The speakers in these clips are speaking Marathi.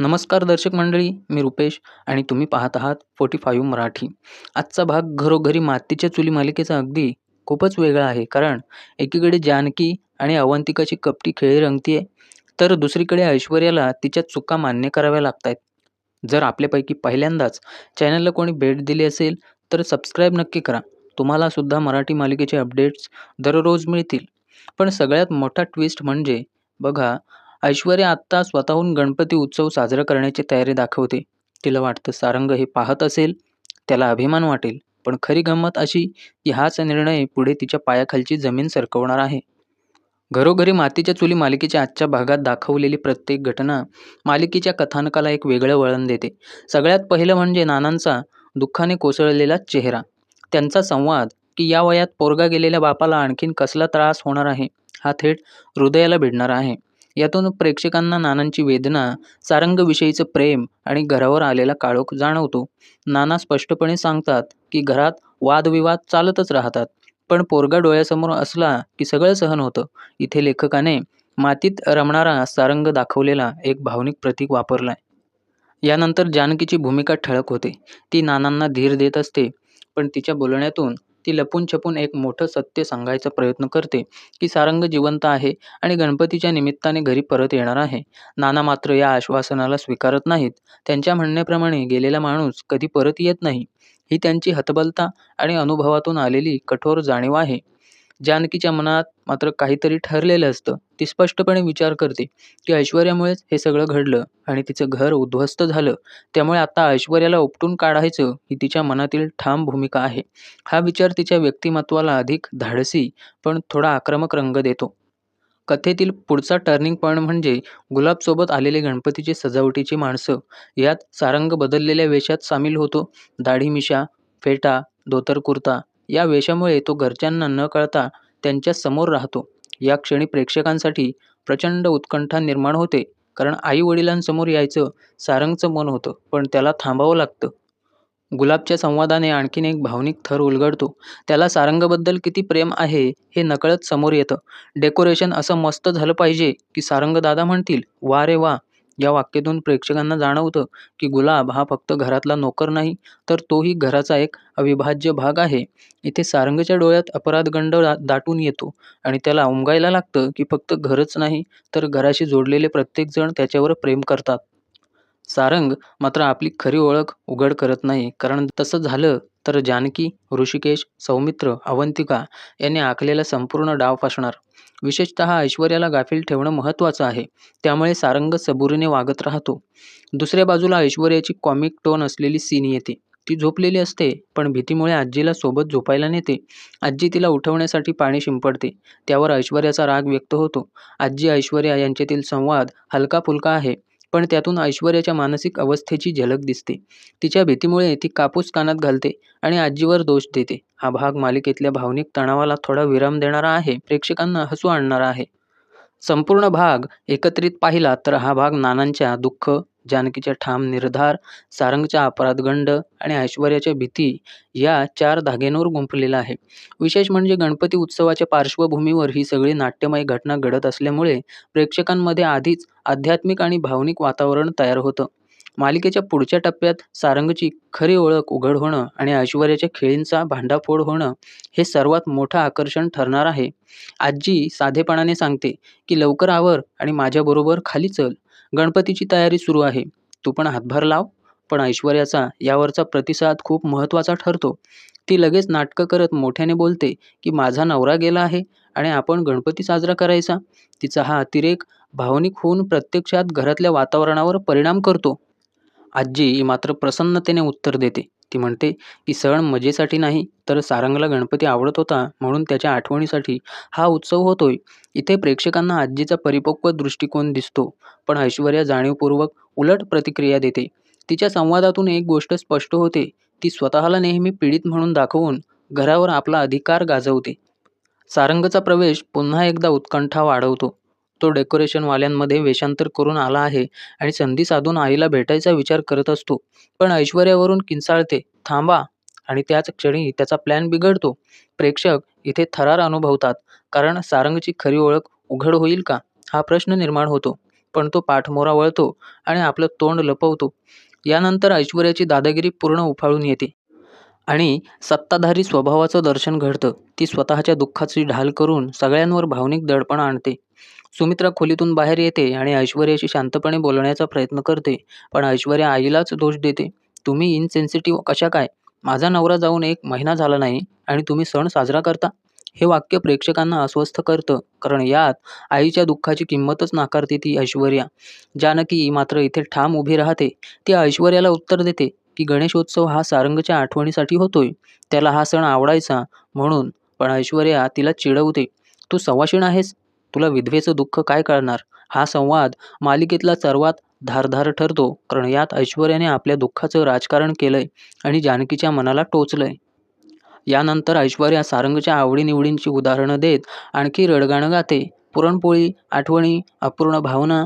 नमस्कार दर्शक मंडळी मी रुपेश आणि तुम्ही पाहत आहात फोर्टी फाईव्ह मराठी. आजचा भाग घरोघरी मातीच्या चुली मालिकेचा अगदी खूपच वेगळा आहे कारण एकीकडे जानकी आणि अवंतिकाची कपटी खेळी रंगतीये तर दुसरीकडे ऐश्वर्याला तिच्या चुका मान्य कराव्या लागत आहेत जर आपल्यापैकी पहिल्यांदाच चॅनलला कोणी भेट दिली असेल तर सबस्क्राईब नक्की करा. तुम्हाला सुद्धा मराठी मालिकेचे अपडेट्स दररोज मिळतील. पण सगळ्यात मोठा ट्विस्ट म्हणजे बघा ऐश्वर्या आत्ता स्वतःहून गणपती उत्सव साजरा करण्याची तयारी दाखवते. तिला वाटतं सारंग हे पाहत असेल त्याला अभिमान वाटेल. पण खरी गंमत अशी की हाच निर्णय पुढे तिच्या पायाखालची जमीन सरकवणार आहे. घरोघरी मातीच्या चुली मालिकेच्या आजच्या भागात दाखवलेली प्रत्येक घटना मालिकेच्या कथानकाला एक वेगळं वळण देते. सगळ्यात पहिलं म्हणजे नानांचा दुःखाने कोसळलेला चेहरा. त्यांचा संवाद की या वयात पोरगा गेलेल्या बापाला आणखीन कसला त्रास होणार आहे हा थेट हृदयाला भिडणारा आहे. यातून प्रेक्षकांना नानांची वेदना सारंगविषयीचं प्रेम आणि घरावर आलेला काळोख जाणवतो. नाना स्पष्टपणे सांगतात की घरात वादविवाद चालतच राहतात. पण पोरगा डोळ्यासमोर असला की सगळं सहन होतं. इथे लेखकाने मातीत रमणारा सारंग दाखवलेला एक भावनिक प्रतीक वापरला आहे यानंतर जानकीची भूमिका ठळक होते. ती नानांना धीर देत असते पण तिच्या बोलण्यातून ती लपून छपून एक मोठं सत्य सांगायचा प्रयत्न करते की सारंग जिवंत आहे आणि गणपतीच्या निमित्ताने घरी परत येणार आहे. नाना मात्र या आश्वासनाला स्वीकारत नाहीत. त्यांच्या म्हणण्याप्रमाणे गेलेला माणूस कधी परत येत नाही. ही त्यांची हतबलता आणि अनुभवातून आलेली कठोर जाणीव आहे. जानकीच्या मनात मात्र काहीतरी ठरलेलं असतं. ती स्पष्टपणे विचार करते की ऐश्वर्यामुळेच हे सगळं घडलं आणि तिचं घर उद्ध्वस्त झालं. त्यामुळे आता ऐश्वर्याला उपटून काढायचं ही तिच्या मनातील ठाम भूमिका आहे. हा विचार तिच्या व्यक्तिमत्वाला अधिक धाडसी पण थोडा आक्रमक रंग देतो. कथेतील पुढचा टर्निंग पॉईंट म्हणजे गुलाबसोबत आलेले गणपतीचे सजावटीची माणसं. यात सारंग बदललेल्या वेशात सामील होतो. दाढी मिशा फेटा धोतर कुर्ता या वेशामुळे तो घरच्यांना न कळता त्यांच्यासमोर राहतो. या क्षणी प्रेक्षकांसाठी प्रचंड उत्कंठा निर्माण होते. कारण आई वडिलांसमोर यायचं सारंगचं मन होतं. पण त्याला थांबावं लागतं. गुलाबच्या संवादाने आणखीन एक भावनिक थर उलगडतो. त्याला सारंगबद्दल किती प्रेम आहे हे नकळत समोर येतं. डेकोरेशन असं मस्त झालं पाहिजे की सारंगदादा म्हणतील वा रे वा या वाक्यातून प्रेक्षकांना जाणवतं की गुलाब हा फक्त घरातला नोकर नाही तर तोही घराचा एक अविभाज्य भाग आहे. इथे सारंगच्या डोळ्यात अपराधगंड दाटून येतो आणि त्याला उमगायला लागतं की फक्त घरच नाही तर घराशी जोडलेले प्रत्येकजण त्याच्यावर प्रेम करतात. सारंग मात्र आपली खरी ओळख उघड करत नाही कारण तसं झालं तर जानकी ऋषिकेश सौमित्र अवंतिका यांनी आखलेला संपूर्ण डाव फासणार. विशेषतः ऐश्वर्याला गाफील ठेवणं महत्त्वाचं आहे. त्यामुळे सारंग सबुरीने वागत राहतो. दुसऱ्या बाजूला ऐश्वर्याची कॉमिक टोन असलेली सीन येते. ती झोपलेली असते पण भीतीमुळे आजीला सोबत झोपायला नेते. आजी तिला उठवण्यासाठी पाणी शिंपडते. त्यावर ऐश्वर्याचा राग व्यक्त होतो. आजी ऐश्वर्या यांच्यातील संवाद हलका फुलका आहे. पण त्यातून ऐश्वर्याच्या मानसिक अवस्थेची झलक दिसते. तिच्या भीतीमुळे ती कापूस कानात घालते आणि आजीवर दोष देते. हा भाग मालिकेतल्या भावनिक तणावाला थोडा विराम देणारा आहे. प्रेक्षकांना हसू आणणारा आहे. संपूर्ण भाग एकत्रित पाहिला तर हा भाग नानांच्या दुःख जानकीच्या ठाम निर्धार सारंगच्या अपराधगंड आणि ऐश्वर्याच्या भीती या चार धाग्यांवर गुंफलेला आहे. विशेष म्हणजे गणपती उत्सवाच्या पार्श्वभूमीवर ही सगळी नाट्यमय घटना घडत असल्यामुळे प्रेक्षकांमध्ये आधीच आध्यात्मिक आणि भावनिक वातावरण तयार होतं. मालिकेच्या पुढच्या टप्प्यात सारंगची खरी ओळख उघड होणं आणि ऐश्वर्याच्या खेळींचा भांडाफोड होणं हे सर्वात मोठं आकर्षण ठरणार आहे. आजी साधेपणाने सांगते की लवकर आवर आणि माझ्याबरोबर खाली चल. गणपतीची तयारी सुरू आहे. तू पण हातभार लाव. पण ऐश्वर्याचा यावरचा प्रतिसाद खूप महत्त्वाचा ठरतो. ती लगेच नाटकं करत मोठ्याने बोलते की माझा नवरा गेला आहे आणि आपण गणपती साजरा करायचा. तिचा हा अतिरेक भावनिक होऊन प्रत्यक्षात घरातल्या वातावरणावर परिणाम करतो. आजी मात्र प्रसन्नतेने उत्तर देते. ती म्हणते की सण मजेसाठी नाही तर सारंगला गणपती आवडत होता म्हणून त्याच्या आठवणीसाठी हा उत्सव होतोय. इथे प्रेक्षकांना आजीचा परिपक्व दृष्टिकोन दिसतो पण ऐश्वर्या जाणीवपूर्वक उलट प्रतिक्रिया देते. तिच्या संवादातून एक गोष्ट स्पष्ट होते. ती स्वतःला नेहमी पीडित म्हणून दाखवून घरावर आपला अधिकार गाजवते. सारंगचा प्रवेश पुन्हा एकदा उत्कंठा वाढवतो. तो डेकोरेशनवाल्यांमध्ये वेषांतर करून आला आहे आणि संधी साधून आईला भेटायचा विचार करत असतो. पण ऐश्वर्यावरून किंचाळते थांबा. आणि त्याच क्षणी त्याचा प्लॅन बिघडतो. प्रेक्षक इथे थरार अनुभवतात कारण सारंगची खरी ओळख उघड होईल का? हा प्रश्न निर्माण होतो. पण तो पाठमोरा वळतो आणि आपलं तोंड लपवतो. यानंतर ऐश्वर्याची दादागिरी पूर्ण उफाळून येते. आणि सत्ताधारी स्वभावाचं दर्शन घडतं. ती स्वतःच्या दुःखाची ढाल करून सगळ्यांवर भावनिक दडपण आणते. सुमित्रा खोलीतून बाहेर येते आणि ऐश्वर्याशी शांतपणे बोलण्याचा प्रयत्न करते. पण ऐश्वर्या आईलाच दोष देते. तुम्ही इनसेन्सिटिव्ह कशा काय? माझा नवरा जाऊन एक महिना झाला नाही आणि तुम्ही सण साजरा करता? हे वाक्य प्रेक्षकांना अस्वस्थ करतं. कारण यात आईच्या दुःखाची किंमतच नाकारते ती ऐश्वर्या. जानकी मात्र इथे ठाम उभी राहते. ती ऐश्वर्याला उत्तर देते की गणेशोत्सव हा सारंगच्या आठवणीसाठी होतोय. त्याला हा सण आवडायचा म्हणून. पण ऐश्वर्या तिला चिडवते. तू सवाशीण आहेस? तुला विधवेचं दुःख काय कळणार? हा संवाद मालिकेतला सर्वात धारधार ठरतो. कारण यात ऐश्वर्याने आपल्या दुःखाचं राजकारण केलंय आणि जानकीच्या मनाला टोचलंय. यानंतर ऐश्वर्या सारंगच्या आवडीनिवडींची उदाहरणं देत आणखी रडगाणं गाते. पुरणपोळी आठवणी अपूर्ण भावना.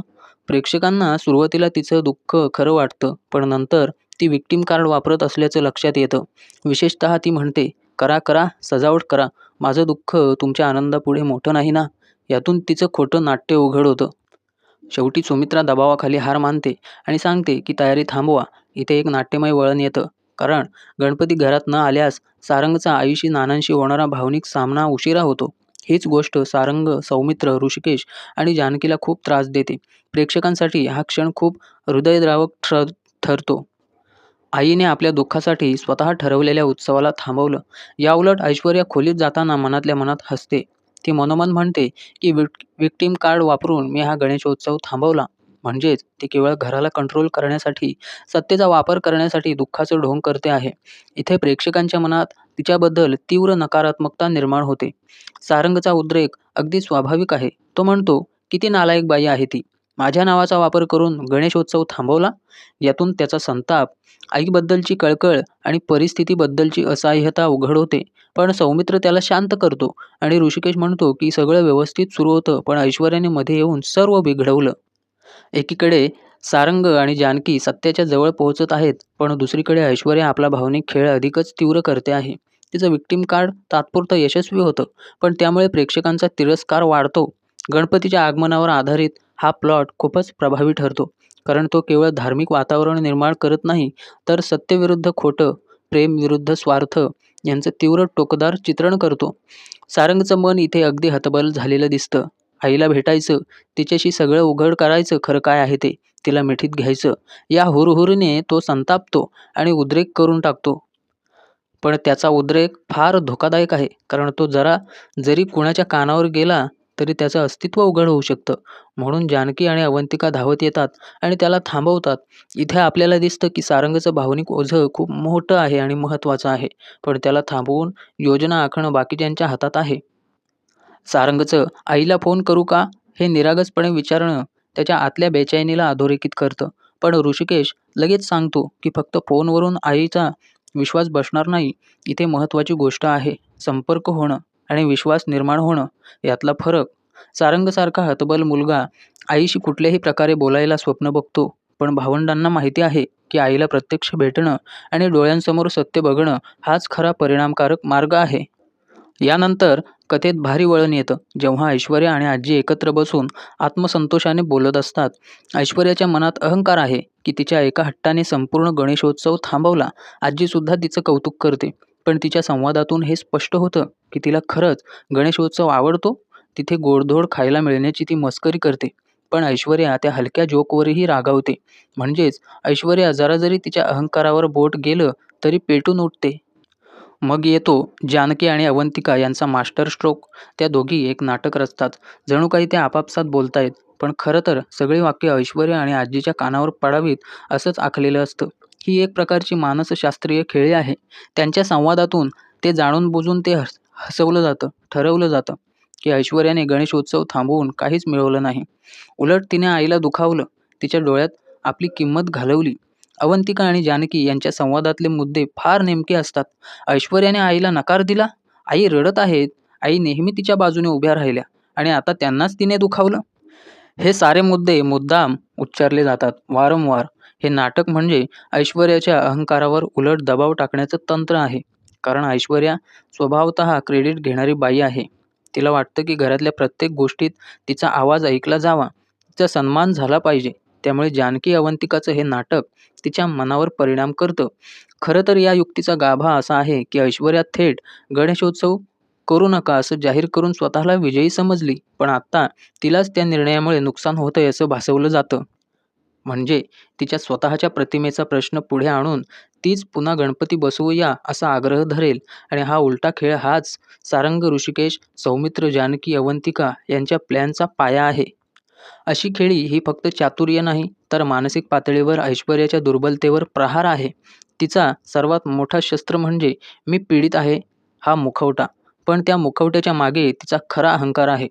प्रेक्षकांना सुरुवातीला तिचं दुःख खरं वाटतं पण नंतर ती विक्टीम कार्ड वापरत असल्याचं लक्षात येतं. विशेषतः ती म्हणते करा करा सजावट करा. माझं दुःख तुमच्या आनंदापुढे मोठं नाही ना? यातून तिचं खोटं नाट्य उघड होतं. शेवटी सुमित्रा दबावाखाली हार मानते आणि सांगते की तयारी थांबवा इथे एक नाट्यमय वळण येतं. कारण गणपती घरात न आल्यास सारंगचा आईशी नानांशी होणारा भावनिक सामना उशिरा होतो. हीच गोष्ट सारंग सौमित्र ऋषिकेश आणि जानकीला खूप त्रास देते. प्रेक्षकांसाठी हा क्षण खूप हृदयद्रावक ठर ठरतो. आईने आपल्या दुःखासाठी स्वतः ठरवलेल्या उत्सवाला थांबवलं. याउलट ऐश्वर्या खोलीत जाताना मनातल्या मनात हसते. ती मनोमन म्हणते की विक विक्टीम कार्ड वापरून मी हा गणेशोत्सव थांबवला. म्हणजेच ती केवळ घराला कंट्रोल करण्यासाठी सत्तेचा वापर करण्यासाठी दुःखाचं ढोंग करते आहे. इथे प्रेक्षकांच्या मनात तिच्याबद्दल तीव्र नकारात्मकता निर्माण होते. सारंगचा उद्रेक अगदी स्वाभाविक आहे. तो म्हणतो किती नालायक बाई आहे ती. माझ्या नावाचा वापर करून गणेशोत्सव थांबवला. यातून त्याचा संताप आईबद्दलची कळकळ आणि परिस्थितीबद्दलची असहाय्यता उघड होते. पण सौमित्र त्याला शांत करतो आणि ऋषिकेश म्हणतो की सगळं व्यवस्थित सुरू होतं पण ऐश्वर्याने मध्ये येऊन सर्व बिघडवलं. एकीकडे सारंग आणि जानकी सत्याच्या जवळ पोहोचत आहेत पण दुसरीकडे ऐश्वर्या आपला भावनिक खेळ अधिकच तीव्र करते आहे. तिचं विक्टीम कार्ड तात्पुरतं यशस्वी होतं पण त्यामुळे प्रेक्षकांचा तिरस्कार वाढतो. गणपतीच्या आगमनावर आधारित हा प्लॉट खूपच प्रभावी ठरतो. कारण तो केवळ धार्मिक वातावरण निर्माण करत नाही तर सत्यविरुद्ध खोटं प्रेम विरुद्ध स्वार्थ यांचं तीव्र टोकदार चित्रण करतो. सारंगचं मन इथे अगदी हतबल झालेलं दिसतं. आईला भेटायचं तिच्याशी सगळं उघड करायचं खरं काय आहे ते तिला मिठीत घ्यायचं या हुरहुरीने तो संतापतो आणि उद्रेक करून टाकतो. पण त्याचा उद्रेक फार धोकादायक आहे कारण तो जरा जरी कुणाच्या कानावर गेला तरी त्याचं अस्तित्व उघड होऊ शकतं. म्हणून जानकी आणि अवंतिका धावत येतात आणि त्याला थांबवतात. इथे आपल्याला दिसतं की सारंगचं भावनिक ओझं खूप मोठं आहे आणि महत्त्वाचं आहे पण त्याला थांबवून योजना आखणं बाकीच्यांच्या हातात आहे. सारंगचं आईला फोन करू का? हे निरागसपणे विचारणं त्याच्या आतल्या बेचैनीला अधोरेखित करतं. पण ऋषिकेश लगेच सांगतो की फक्त फोनवरून आईचा विश्वास बसणार नाही. इथे महत्त्वाची गोष्ट आहे संपर्क होणं. आणि विश्वास निर्माण होणं यातला फरक. सारंगसारखा हतबल मुलगा आईशी कुठल्याही प्रकारे बोलायला स्वप्न बघतो पण भावंडांना माहिती आहे की आईला प्रत्यक्ष भेटणं आणि डोळ्यांसमोर सत्य बघणं हाच खरा परिणामकारक मार्ग आहे. यानंतर कथेत भारी वळण येतं. जेव्हा ऐश्वर्या आणि आजी एकत्र बसून आत्मसंतोषाने बोलत असतात ऐश्वर्याच्या मनात अहंकार आहे की तिच्या एका हट्टाने संपूर्ण गणेशोत्सव थांबवला. आजीसुद्धा तिचं कौतुक करते. पण तिच्या संवादातून हे स्पष्ट होतं की तिला खरंच गणेशोत्सव आवडतो. तिथे गोडधोड खायला मिळण्याची ती मस्करी करते पण ऐश्वर्या त्या हलक्या जोकवरही रागावते. म्हणजेच ऐश्वर्या जरा जरी तिच्या अहंकारावर बोट गेलं तरी पेटून उठते. मग येतो जानकी आणि अवंतिका यांचा मास्टर स्ट्रोक. त्या दोघी एक नाटक रचतात. जणू काही त्या आपापसात बोलतायत पण खरं तर सगळी वाक्य ऐश्वर्या आणि आजीच्या कानावर पडावीत असंच आखलेलं असतं. ही एक प्रकारची मानसशास्त्रीय खेळी आहे. त्यांच्या संवादातून ते जाणून बुजून ते हस हसवलं जातं ठरवलं जातं की ऐश्वर्याने गणेशोत्सव थांबवून काहीच मिळवलं नाही. उलट तिने आईला दुखावलं. तिच्या डोळ्यात आपली किंमत घालवली. अवंतिका आणि जानकी यांच्या संवादातले मुद्दे फार नेमके असतात. ऐश्वर्याने आईला नकार दिला? आई रडत आहेत. आई नेहमी तिच्या बाजूने उभ्या राहिल्या आणि आता त्यांनाच तिने दुखावलं? हे सारे मुद्दे मुद्दाम उच्चारले जातात. वारंवार. हे नाटक म्हणजे ऐश्वर्याच्या अहंकारावर उलट दबाव टाकण्याचं तंत्र आहे. कारण ऐश्वर्या स्वभावतः क्रेडिट घेणारी बाई आहे. तिला वाटतं की घरातल्या प्रत्येक गोष्टीत तिचा आवाज ऐकला जावा तिचा सन्मान झाला पाहिजे. त्यामुळे जानकी अवंतिकाचं हे नाटक तिच्या मनावर परिणाम करतं. खरं तर या युक्तीचा गाभा असा आहे की ऐश्वर्या थेट गणेशोत्सव करू नका असं जाहीर करून स्वतःला विजयी समजली. पण आत्ता तिलाच त्या निर्णयामुळे नुकसान होतंय असं भासवलं जातं. म्हणजे तिच्या स्वतःच्या प्रतिमेचा प्रश्न पुढे आणून तीच पुन्हा गणपती बसवूया असा आग्रह धरेल. आणि हा उलटा खेळ हाच. सारंग ऋषिकेश सौमित्र जानकी अवंतिका यांच्या प्लॅनचा पाया आहे. अशी खेळी ही फक्त चातुर्य नाही तर मानसिक पातळीवर ऐश्वर्याच्या दुर्बलतेवर प्रहार आहे. तिचा सर्वात मोठा शस्त्र म्हणजे मी पीडित आहे हा मुखवटा. पण त्या मुखवट्याच्या मागे तिचा खरा अहंकार आहे.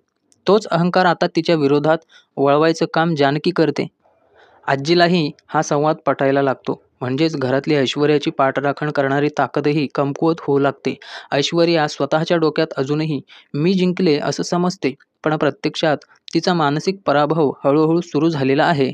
तोच अहंकार आता तिच्या विरोधात वळवायचं काम जानकी करते. आजीलाही हा संवाद पटायला लागतो. म्हणजेच घरातली ऐश्वर्याची पाठराखण करणारी ताकदही कमकुवत होऊ लागते. ऐश्वर्या स्वतःच्या डोक्यात अजूनही मी जिंकले असं समजते पण प्रत्यक्षात तिचा मानसिक पराभव हळूहळू सुरू झालेला आहे.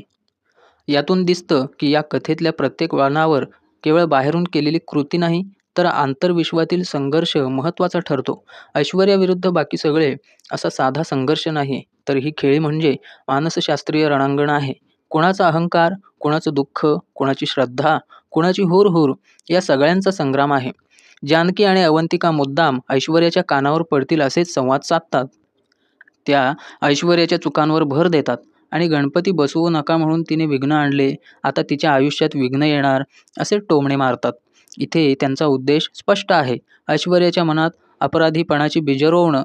यातून दिसतं की या कथेतल्या प्रत्येक वळणावर केवळ बाहेरून केलेली कृती नाही तर आंतरविश्वातील संघर्ष महत्त्वाचा ठरतो. ऐश्वर्याविरुद्ध बाकी सगळे असा साधा संघर्ष नाही तर ही खेळी म्हणजे मानसशास्त्रीय रणांगण आहे. कुणाचा अहंकार कुणाचं दुःख कुणाची श्रद्धा कुणाची हुरहुर या सगळ्यांचा संग्राम आहे. जानकी आणि अवंतिका मुद्दाम ऐश्वर्याच्या कानावर पडतील असेच संवाद साधतात. त्या ऐश्वर्याच्या चुकांवर भर देतात आणि गणपती बसवू नका म्हणून तिने विघ्न आणले आता तिच्या आयुष्यात विघ्न येणार असे टोमणे मारतात. इथे त्यांचा उद्देश स्पष्ट आहे. ऐश्वर्याच्या मनात अपराधीपणाची बीजं रोवणं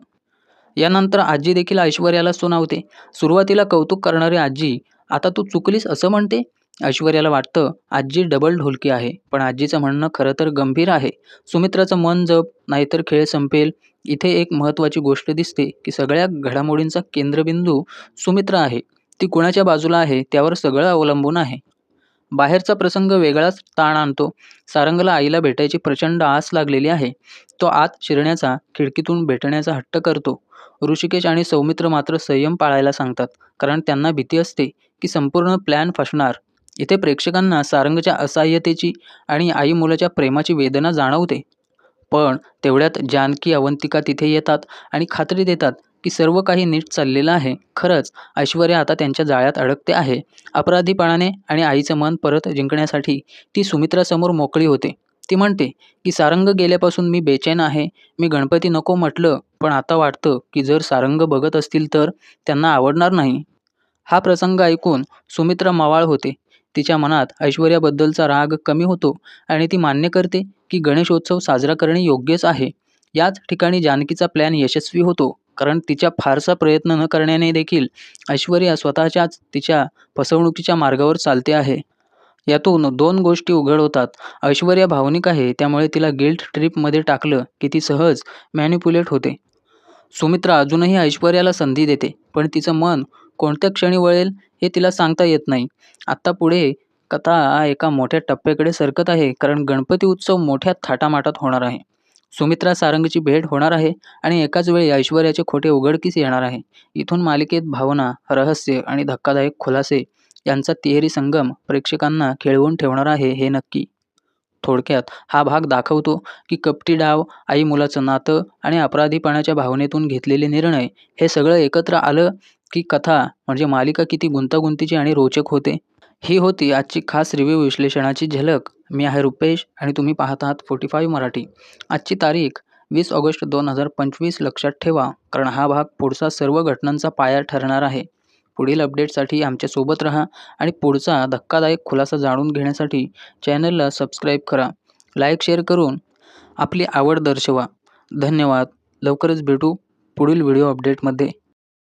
यानंतर आजी देखील ऐश्वर्याला सुनावते. सुरुवातीला कौतुक करणारी आजी आता तू चुकलीस असं म्हणते? ऐश्वर्याला वाटतं आजी डबल ढोलकी आहे पण आजीचं म्हणणं खरं तर गंभीर आहे. सुमित्राचं मन जप नाहीतर खेळ संपेल. इथे एक महत्त्वाची गोष्ट दिसते की सगळ्या घडामोडींचा केंद्रबिंदू सुमित्रा आहे. ती कुणाच्या बाजूला आहे त्यावर सगळं अवलंबून आहे. बाहेरचा प्रसंग वेगळाच ताण आणतो. सारंगला आईला भेटायची प्रचंड आस लागलेली आहे. तो आत शिरण्याचा खिडकीतून भेटण्याचा हट्ट करतो. ऋषिकेश आणि सौमित्र मात्र संयम पाळायला सांगतात कारण त्यांना भीती असते की संपूर्ण प्लॅन फसणार. इथे प्रेक्षकांना सारंगच्या असहाय्यतेची आणि आई मुलाच्या प्रेमाची वेदना जाणवते. पण तेवढ्यात जानकी अवंतिका तिथे येतात आणि खात्री देतात की सर्व काही नीट चाललेलं आहे. खरंच ऐश्वर्या आता त्यांच्या जाळ्यात अडकते आहे. अपराधीपणाने आणि आईचं मन परत जिंकण्यासाठी ती सुमित्रासमोर मोकळी होते. ती म्हणते की सारंग गेल्यापासून मी बेचैन आहे. मी गणपती नको म्हटलं पण आता वाटतं की जर सारंग बघत असतील तर त्यांना आवडणार नाही. हा प्रसंग ऐकून सुमित्रा मवाळ होते. तिच्या मनात ऐश्वर्याबद्दलचा राग कमी होतो आणि ती मान्य करते की गणेशोत्सव साजरा करणे योग्यच आहे. याच ठिकाणी जानकीचा प्लॅन यशस्वी होतो. कारण तिच्या फारसा प्रयत्न न करण्याने देखील ऐश्वर्या स्वतःच्याच तिच्या फसवणुकीच्या मार्गावर चालते आहे. यातून दोन गोष्टी उघड होतात. ऐश्वर्या भावनिक आहे त्यामुळे तिला गिल्ट ट्रिपमध्ये टाकलं की ती सहज मॅन्युप्युलेट होते. सुमित्रा अजूनही ऐश्वर्याला संधी देते पण तिचं मन कोणत्या क्षणी वळेल हे तिला सांगता येत नाही. आत्ता पुढे कथा एका मोठ्या टप्प्याकडे सरकत आहे कारण गणपती उत्सव मोठ्या थाटामाटात होणार आहे. सुमित्रा सारंगची भेट होणार आहे आणि एकाच वेळी ऐश्वर्याचे खोटे उघडकीस येणार आहे. इथून मालिकेत भावना रहस्य आणि धक्कादायक खुलासे यांचा तिहेरी संगम प्रेक्षकांना खेळवून ठेवणार आहे हे नक्की. थोडक्यात हा भाग दाखवतो की कपटी डाव आई मुलाचं नातं आणि अपराधीपणाच्या भावनेतून घेतलेले निर्णय हे सगळं एकत्र आलं की कथा म्हणजे मालिका किती गुंतागुंतीची आणि रोचक होते. ही होती आजची खास रिव्ह्यू विश्लेषणाची झलक. मी आहे रुपेश आणि तुम्ही पाहत आहात फोर्टी फाईव्ह मराठी. आजची तारीख वीस ऑगस्ट दोन हजार पंचवीस लक्षात ठेवा कारण हा भाग पुढचा सर्व घटनांचा पाया ठरणार आहे. पुढील अपडेटसाठी आमच्यासोबत राहा आणि पुढचा धक्कादायक खुलासा जाणून घेण्यासाठी चॅनलला सबस्क्राईब करा. लाईक शेअर करून आपली आवड दर्शवा. धन्यवाद. लवकरच भेटू पुढील व्हिडिओ अपडेटमध्ये